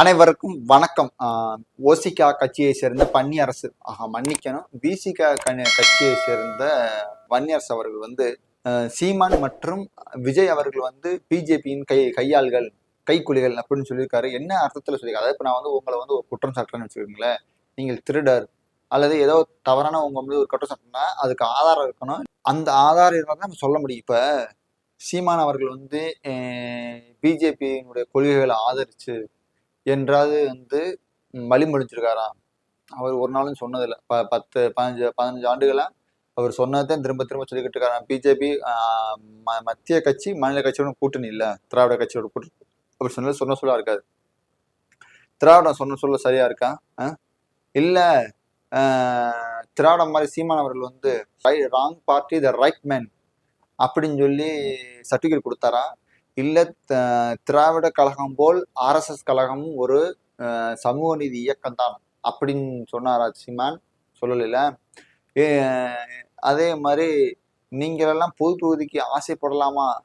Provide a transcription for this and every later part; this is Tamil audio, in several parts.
அனைவருக்கும் வணக்கம். ஓசிகா கட்சியை சேர்ந்த பன்னியரசு ஆஹா மன்னிக்கணும். பிசிகா கட்சியை சேர்ந்த வன்னியரசு அவர்கள் வந்து சீமான் மற்றும் விஜய் அவர்கள் வந்து பிஜேபியின் கை கையாள்கள் கைக்குலிகள் அப்படின்னு சொல்லியிருக்காரு. என்ன அர்த்தத்தில் சொல்லியிருக்காரு? அதாவது இப்போ நான் வந்து உங்களை வந்து ஒரு குற்றம் சாட்டுறேன்னு வச்சுக்கோங்களேன். நீங்கள் திருடர். அல்லது ஏதோ தவறான உங்க வந்து ஒரு குற்றம் சாட்டினா அதுக்கு ஆதாரம் இருக்கணும். அந்த ஆதாரம் இருந்தால் தான் நம்ம சொல்ல முடியும். இப்போ சீமான் அவர்கள் வந்து பிஜேபியினுடைய கொள்கைகளை ஆதரிச்சு என்றாவது வந்து வழிமொழிஞ்சிருக்காராம் அவர் ஒரு நாளும் சொன்னதில்லை. ப பத்து பதினஞ்சு பதினஞ்சு ஆண்டுகளா அவர் சொன்னதான் திரும்ப திரும்ப சொல்லிக்கிட்டு இருக்காராம் பிஜேபி மத்திய கட்சி மாநில கட்சியோட கூட்டணி இல்லை. திராவிட கட்சியோட கூட்டணி. அப்படி சொன்னது சொன்ன சொல்லா இருக்காது. திராவிடம் சொன்ன சொல்ல சரியா இருக்கா? இல்லை திராவிடம் மாதிரி சீமான் அவர்கள் வந்து wrong party the right man அப்படின்னு சொல்லி சர்டிஃபிகேட் கொடுத்தாரா? இல்லை த- திராவிட கழகம் போல் ஆர்எஸ்எஸ் கழகமும் ஒரு சமூக நீதி இயக்கம் தான் அப்படின்னு சொன்னாரா சீமான்? சொல்லலைல. ஏ, அதே மாதிரி நீங்களெல்லாம் பொது தொகுதிக்கு ஆசைப்படலாமா?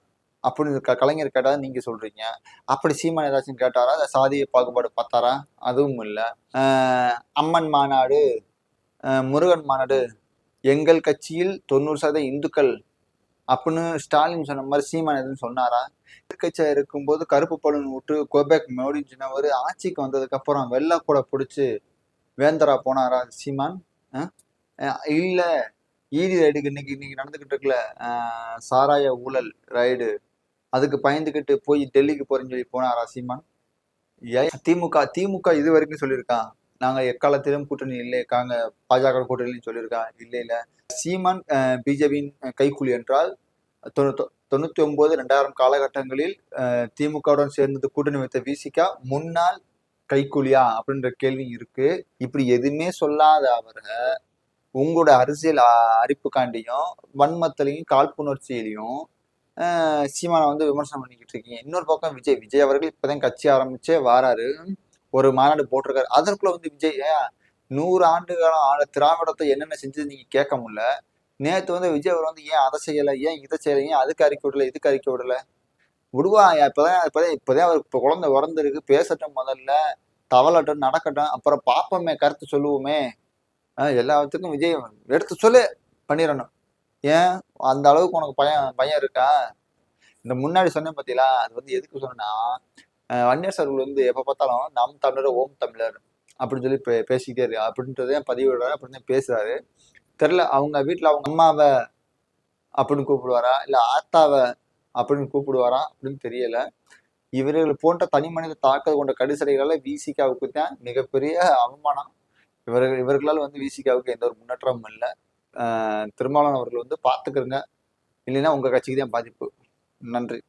அப்படின்னு க- கலைஞர் கேட்டால் நீங்க சொல்றீங்க. அப்படி சீமான் ஏதாச்சும் கேட்டாரா? அதை சாதிய பாகுபாடு பார்த்தாரா? அதுவும் இல்லை. அம்மன் மாநாடு முருகன் மாநாடு எங்கள் கட்சியில் தொண்ணூறு சதவீத இந்துக்கள் அப்படின்னு ஸ்டாலின் சொன்ன மாதிரி சீமான் எதுவும் சொன்னாரா? எதிர்கட்சியா இருக்கும்போது கருப்பு பலூன் விட்டு கோபேக் மோடின்னு சொன்னவர் ஆட்சிக்கு வந்ததுக்கு அப்புறம் வெள்ளை கூட பிடிச்சி வேந்தரா போனாரா சீமான்? இல்ல ஈடி ரைடுக்கு இன்னைக்கு இன்னைக்கு நடந்துகிட்டு இருக்குல்ல சாராய ஊழல் ரைடு அதுக்கு பயந்துகிட்டு போய் டெல்லிக்கு போறேன்னு சொல்லி போனாரா சீமான்? ஏன் திமுக திமுக இது வரைக்கும் சொல்லியிருக்கான் நாங்க எக்காலத்திலும் கூட்டணி இல்லை காங்க பாஜக கூட்டணின்னு சொல்லியிருக்காங்க. இல்லை இல்லை. சீமான் பிஜேபியின் கைக்கூலி என்றால் தொண்ணூ- தொ- தொண்ணூத்தி ஒன்பது ரெண்டாயிரம் காலகட்டங்களில் திமுகவுடன் சேர்ந்து கூட்டணி வைத்த விசிகா முன்னாள் கைக்கூலியா அப்படின்ற கேள்வி இருக்கு. இப்படி எதுவுமே சொல்லாத அவரை உங்களோட அரசியல் அ- அரிப்புக்காண்டியும் வன்மத்திலையும் காழ்ப்புணர்ச்சியிலையும் சீமானை வந்து விமர்சனம் பண்ணிக்கிட்டு இருக்கீங்க. இன்னொரு பக்கம் விஜய் விஜய் அவர்கள் இப்பதான் கட்சி ஆரம்பிச்சே வாராரு. ஒரு மாநாடு போட்டிருக்காரு. அதற்குள்ள வந்து விஜய் ஏன்? நூறு ஆண்டு காலம் ஆள திராவிடத்தை என்னென்ன செஞ்சது நீங்க கேட்க முடியல. நேத்து வந்து விஜய் அவர் வந்து ஏன் அதை செய்யல? ஏன் இதை செய்யல? ஏன் அதுக்கு அறிக்கை விடல? இதுக்கு அறிக்கை விடல? விடுவா இப்பதான் இப்பதான் இப்பதான் அவர் இப்போ குழந்தை பிறந்திருக்கு பேசட்டும் முதல்ல. தவளட்டும் நடக்கட்டும். அப்புறம் பாப்போமே கருத்து சொல்லுவோமே. ஆஹ் எல்லாத்துக்கும் விஜய் எடுத்து சொல்லு பண்ணிடணும் ஏன்? அந்த அளவுக்கு உனக்கு பயம் பயம் இருக்கா? இந்த முன்னாடி சொன்னேன் பார்த்தீங்களா அது வந்து எதுக்கு சொன்னா வன்னியர் சார்கள் வந்து எப்போ பார்த்தாலும் நம் தமிழர் ஓம் தமிழர் அப்படின்னு சொல்லி பே பேசிக்கிட்டே இருக்கு அப்படின்றதே பதிவிடுறாரு அப்படின்னு பேசுறாரு. தெரில அவங்க வீட்டில் அவங்க அம்மாவை அப்படின்னு கூப்பிடுவாரா இல்லை ஆத்தாவை அப்படின்னு கூப்பிடுவாரா அப்படின்னு தெரியல. இவர்கள் போன்ற தனி மனித தாக்கல் கொண்ட கடிசடைகளால் விசிகாவுக்கு தான் மிகப்பெரிய அவமானம். இவர்கள் இவர்களால் வந்து விசிகாவுக்கு எந்த ஒரு முன்னேற்றமும் இல்லை. திருமாவளவன் அவர்கள் வந்து பார்த்துக்கிறங்க இல்லைன்னா உங்கள் கட்சிக்கு தான் பாதிப்பு. நன்றி.